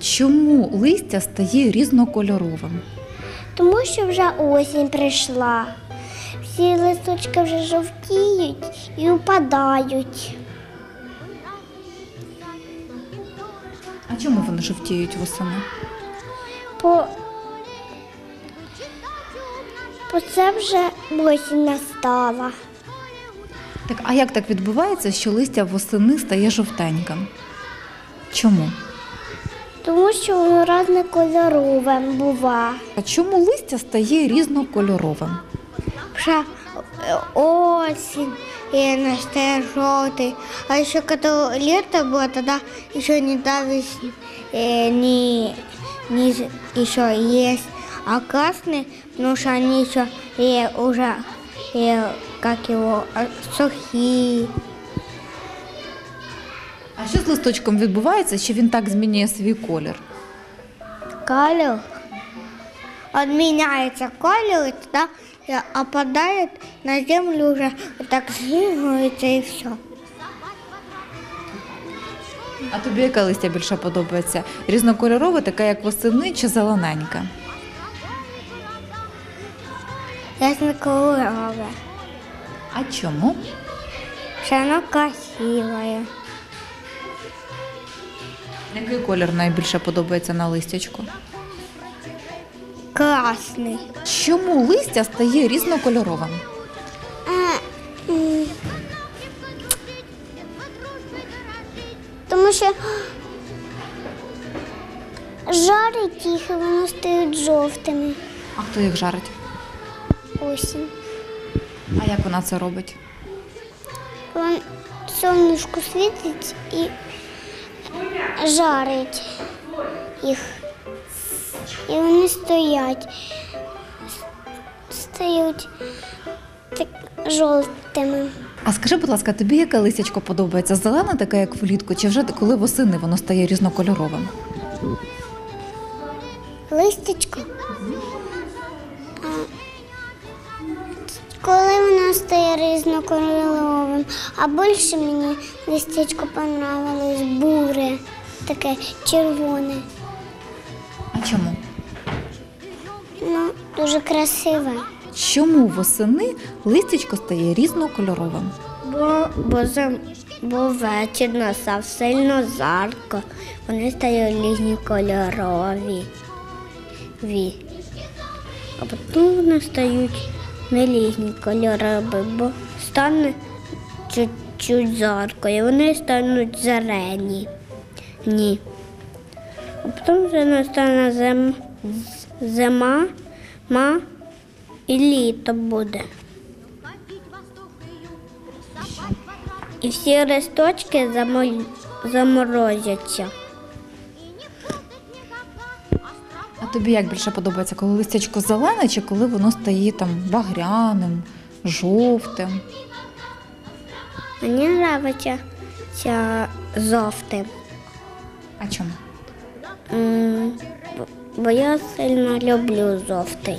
Чому листя стає різнокольоровим? Тому що вже осінь прийшла. Всі листочки вже жовтіють і упадають. А чому вони жовтіють восени? По, по це вже осінь настала. Так, а як так відбувається, що листя восени стає жовтеньким? Чому? Тому що воно різнокольорове бува. А чому листя стає різнокольоровим? Вже е, осень и настає жовтий. А еще когда лето было, тогда еще не дали э, не, не з- еще есть. А красный, потому что они еще э, уже э, как его э, сухие. А що з листочком відбувається, що він так змінює свій колір? Колер. Он меняется колер, и тогда э, на землю вот так сжигается и все. А тобі яке листя більше подобається? Різнокольорове, таке як восени чи зелененьке? Ясно-колоровое. А чому? Что оно красивое. Який колір найбільше подобається на листячку? Красный. Чому листя стає різнокольоровим? Тому що жарить їх і вони стають жовтими. А хто їх жарить? Осінь. А як вона це робить? Вон сонечко світить і жарить їх. І вони стоять, стають так жовтими. А скажи, будь ласка, тобі яке листячко подобається? Зелене, таке, як влітку, чи вже коли восени воно стає різнокольоровим? Листячко. Коли воно стає різнокольоровим, а більше мені листячко понравилось буре, таке червоне. А чому? Ну, дуже красиве. Чому восени листячко стає різнокольоровим? Бо, бо, зам, бо вечір настав сильно жарко. Вони стають різні кольорові. Ві. А потім вони стають не різні кольорові, бо стане чуть-чуть жарко, і вони стануть зелені. Ні. А потім вже настане зим, зима, ма і літо буде. І всі листочки заморозяться. А тобі як більше подобається, коли листячко зелене, чи коли воно стає там багряним, жовтим? Мені подобається жовтим. А чому? Бо я сильно люблю жовтий.